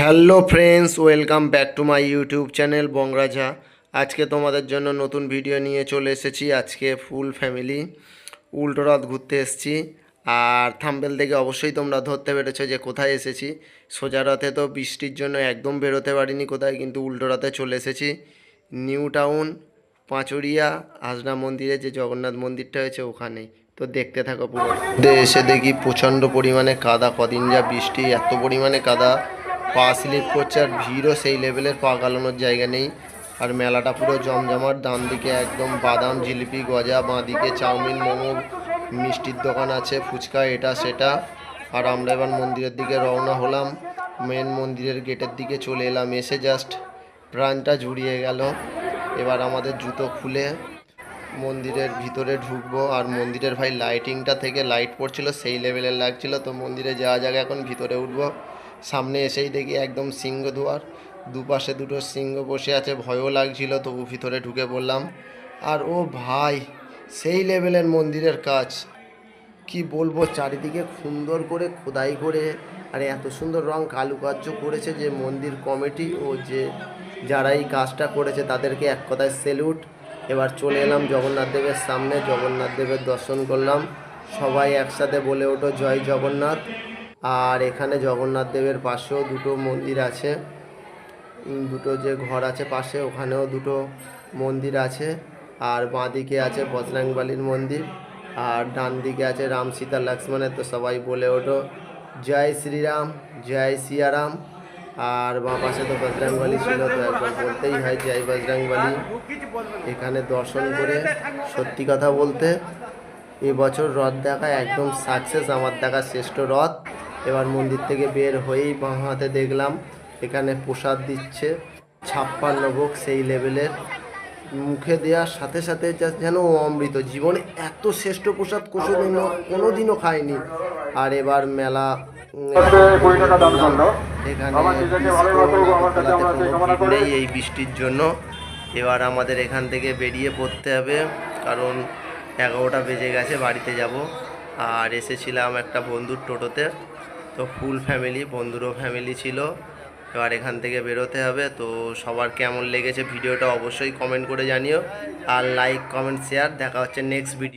Hello friends, welcome back to my YouTube channel Bongraja. আজকে তোমাদের জন্য নতুন ভিডিও নিয়ে চলে এসেছি, আজকে ফুল ফ্যামিলি উল্টো রথ ঘুরতে এসেছি। আর থাম্বেল থেকে অবশ্যই তোমরা ধরতে পেরেছ যে কোথায় এসেছি। সোজা রথে তো বৃষ্টির জন্য একদম বেরোতে পারিনি কোথায়, কিন্তু উল্টো রথে চলে এসেছি। নিউ টাউন, পাঁচুরিয়া হাজরা মন্দিরে, যে জগন্নাথ মন্দিরটা হয়েছে ওখানেই তো দেখতে থাকো পুরো। এসে দেখি প্রচণ্ড পরিমাণে কাদা, কদিন যা বৃষ্টি, এত পরিমাণে কাদা। পা স্লিপ করছে আর ভিড়ও সেই লেভেলের পা গালানোর জায়গা নেই। আর মেলাটা পুরো জমজমাট ডান দিকে একদম বাদাম, জিলিপি, গজা বাঁ দিকে চাউমিন, মোমো, মিষ্টির দোকান আছে, ফুচকা, এটা, সেটা। আর আমরা এবার মন্দিরের দিকে রওনা হলাম। মেন মন্দিরের গেটের দিকে চলে এলাম, এসে জাস্ট প্রাণটা জুড়িয়ে গেল। এবার আমাদের জুতো খুলে মন্দিরের ভিতরে ঢুকবো। আর মন্দিরের ভাই লাইটিংটা থেকে লাইট পড়ছিল, সেই লেভেলের লাগছিল। তো মন্দিরে যাওয়া যাক, এখন ভিতরে উঠবো। সামনে এসেই দেখি একদম সিংহ দুয়ার। দুপাশে দুটো সিংহ বসে আছে, ভয়ও লাগছিল, তবু ভিতরে ঢুকে পড়লাম। আর ও ভাই, সেই লেভেলের মন্দিরের কাজ। কি বলব, চারিদিকে সুন্দর করে খোদাই করে, আর এত সুন্দর রং কারুকার্য করেছে যে মন্দির কমিটি ও যে যারা এই কাজটা করেছে তাদেরকে এক কথায় সেলুট এবার চলে এলাম জগন্নাথ দেবের সামনে, জগন্নাথ দেবের দর্শন করলাম। সবাই একসাথে বলে ওঠো, জয় জগন্নাথ। আর এখানে জগন্নাথ দেবের পাশেও দুটো মন্দির আছে। দুটো যে ঘর আছে পাশে, ওখানেও দুটো মন্দির আছে। আর বাঁদিকে আছে বজরাংবালির মন্দির, আর ডান দিকে আছে রাম সীতা লক্ষ্মণের, তো সবাই বলে ওঠো। জয় শ্রীরাম, জয় সিয়ারাম। আর বাঁ পাশে তো বজরাংবালি ছিল, তো একবার বলতেই হয় জয় বজরাংবালি এখানে দর্শন করে সত্যি কথা বলতে, এবছর রথ দেখা একদম সাকসেস আমার দেখা শ্রেষ্ঠ রথ। এবার মন্দির থেকে বের হয়েই বাঁ হাতে দেখলাম এখানে প্রসাদ দিচ্ছে। ছাপ্পান্ন ভোগ সেই লেভেলের মুখে দেওয়ার সাথে সাথে যেন অমৃত। জীবনে এত শ্রেষ্ঠ প্রসাদ কোনোদিনও কোনোদিনও খায়নি আর এবার মেলা এখানে এই বৃষ্টির জন্য এবার আমাদের এখান থেকে বেরিয়ে পড়তে হবে কারণ এগারোটা বেজে গেছে বাড়িতে যাব। আর এসেছিলাম একটা বন্ধুর টোটোতে। তো ফুল ফ্যামিলি বন্ধুরও ফ্যামিলি ছিল। এবার এখান থেকে বেরোতে হবে, তো সবার কেমন লেগেছে ভিডিওটা অবশ্যই কমেন্ট করে জানিও। আর লাইক কমেন্ট শেয়ার দেখা হচ্ছে নেক্সট ভিডিও